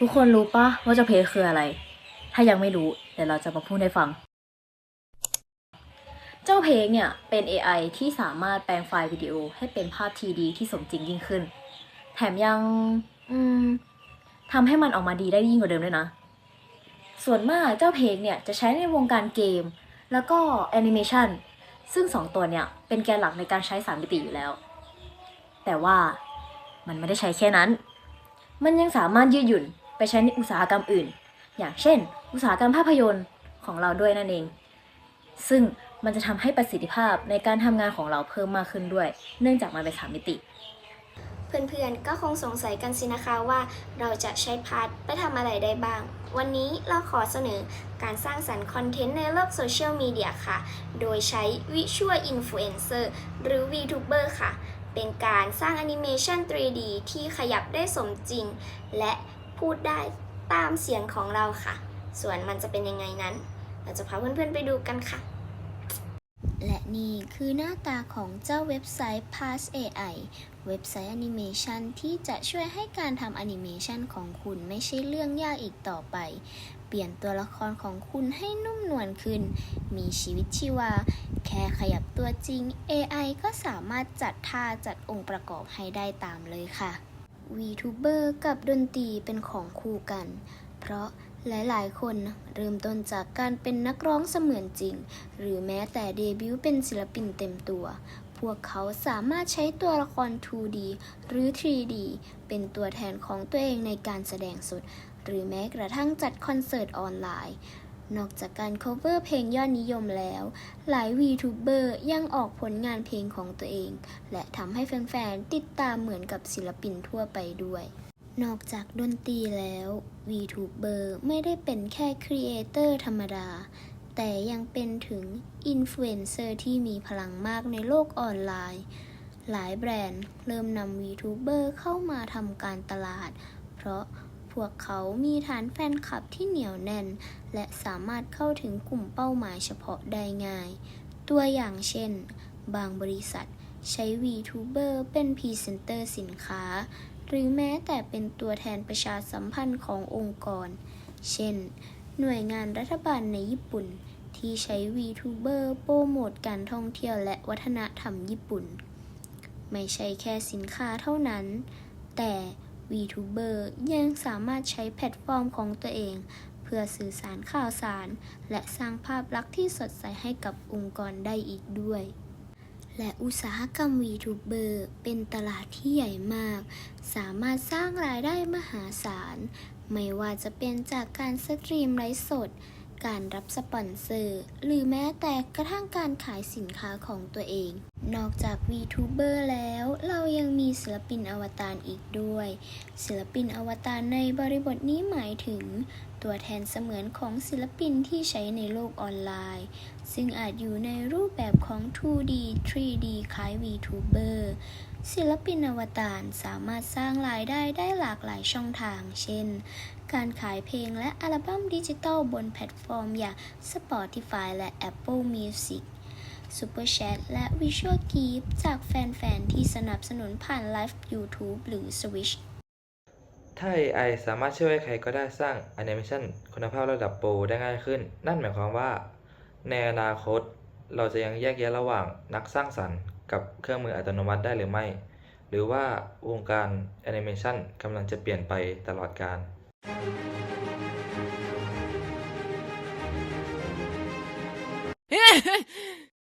ทุกคนรู้ปะว่าเจ้าเพจคืออะไร ถ้ายังไม่รู้เดี๋ยวเราจะมาพูดให้ฟัง เจ้าเพจเนี่ยเป็น AI ที่สามารถแปลงไฟล์วิดีโอให้เป็นภาพ 3D ที่สมจริงยิ่งขึ้น แถมยังทำให้มันออกมาดีได้ยิ่งกว่าเดิมด้วยนะ ส่วนมากเจ้าเพจเนี่ยจะใช้ในวงการเกม แล้วก็แอนิเมชันซึ่งสองตัวเนี่ยเป็นแกนหลักในการใช้สามมิติอยู่แล้ว แต่ว่ามันไม่ได้ใช้แค่นั้น มันยังสามารถยืดหยุ่น ไปใช้ในอุตสาหกรรมอื่น อย่างเช่น อุตสาหกรรมภาพยนตร์ของเราด้วยนั่นเอง ซึ่งมันจะทำให้ประสิทธิภาพในการทำงานของเราเพิ่มมากขึ้นด้วย เนื่องจากมันเป็นสามมิติ เพื่อนๆ ก็คงสงสัยกันสินะคะว่าเราจะใช้พาร์ทไปทำอะไรได้บ้าง วันนี้เราขอเสนอการสร้างสรรค์คอนเทนต์ในโลกโซเชียลมีเดียค่ะ โดยใช้ Visual Influencer หรือ VTuber ค่ะ เป็นการสร้างแอนิเมชัน 3D ที่ขยับได้สมจริง และ พูดได้ตามเสียงของเราค่ะ ส่วนมันจะเป็นยังไงนั้น เราจะพาเพื่อนๆไปดูกันค่ะ และนี่คือหน้าตาของเจ้าเว็บไซต์ Pass AI เว็บไซต์แอนิเมชันที่จะช่วยให้การทำแอนิเมชันของคุณไม่ใช่เรื่องยากอีกต่อไป เปลี่ยนตัวละครของคุณให้นุ่มนวลขึ้น มีชีวิตชีวา แค่ขยับตัวจริง AI ก็สามารถจัดท่าจัดองค์ประกอบให้ได้ตามเลยค่ะ VTuber กับดนตรีเป็นของคู่กัน เพราะหลายๆ คนเริ่มต้นจากการเป็นนักร้องเสมือนจริง หรือแม้แต่เดบิวต์เป็นศิลปินเต็มตัว พวกเขาสามารถใช้ตัวละคร 2D หรือ 3D เป็นตัวแทนของตัวเองในการแสดงสด หรือแม้กระทั่งจัดคอนเสิร์ตออนไลน์ นอกจากการ cover เพลงยอดนิยมแล้ว หลาย VTuber ยังออกผลงานเพลงของตัวเอง และทำให้แฟนๆ ติดตามเหมือนกับศิลปินทั่วไปด้วย นอกจากดนตรีแล้ว VTuber ไม่ได้เป็นแค่ครีเอเตอร์ธรรมดา แต่ยังเป็นถึงอินฟลูเอนเซอร์ที่มีพลังมากในโลกออนไลน์ หลายแบรนด์เริ่มนำ VTuber เข้ามาทำการตลาด เพราะ วกเขามีฐานแฟนคลับที่เหนียวแน่น และสามารถเข้าถึงกลุ่มเป้าหมายเฉพาะได้ง่าย ตัวอย่างเช่น บางบริษัทใช้ VTuber เป็นพรีเซนเตอร์สินค้า หรือแม้แต่เป็นตัวแทนประชาสัมพันธ์ขององค์กร เช่น หน่วยงานรัฐบาลในญี่ปุ่น ที่ใช้ VTuber โปรโมทการท่องเที่ยวและวัฒนธรรมญี่ปุ่น ไม่ใช่แค่สินค้าเท่านั้น แต่ VTuber ยังสามารถใช้แพลตฟอร์มของตัวเอง เพื่อสื่อสารข่าวสาร และสร้างภาพลักษณ์ที่สดใสให้กับองค์กรได้อีกด้วย และอุตสาหกรรม VTuber เป็นตลาดที่ใหญ่มาก สามารถสร้างรายได้มหาศาล ไม่ว่าจะเป็นจากการสตรีมไลฟ์สด การรับสปอนเซอร์ หรือแม้แต่กระทั่งการขายสินค้าของตัวเอง นอกจาก VTuber แล้ว เรายังมีศิลปินอวตารอีกด้วย ศิลปินอวตารในบริบทนี้หมายถึง ตัวแทนเสมือนของศิลปินที่ใช้ในโลกออนไลน์ ซึ่งอาจอยู่ในรูปแบบของ 2D 3D คล้าย VTuber ศิลปินอวตารสามารถสร้างรายได้ได้หลากหลายช่องทาง เช่น การขายเพลงและอัลบั้มดิจิทัลบนแพลตฟอร์มอย่าง Spotify และ Apple Music Super Chat และ Visual Gift จากแฟน ๆ ที่สนับสนุนผ่านไลฟ์ YouTube หรือ Switch ถ้า AI สามารถช่วยใใครก็ได้สร้างแอนิเมชันคุณภาพระดับโปรได้ง่ายขึ้น นั่นหมายความว่า ในอนาคต เราจะยังแยกแยะระหว่างนักสร้างสรรค์ กับเครื่องมืออัตโนมัติได้หรือไม่ หรือว่าวงการแอนิเมชันกำลังจะเปลี่ยนไปตลอดกาล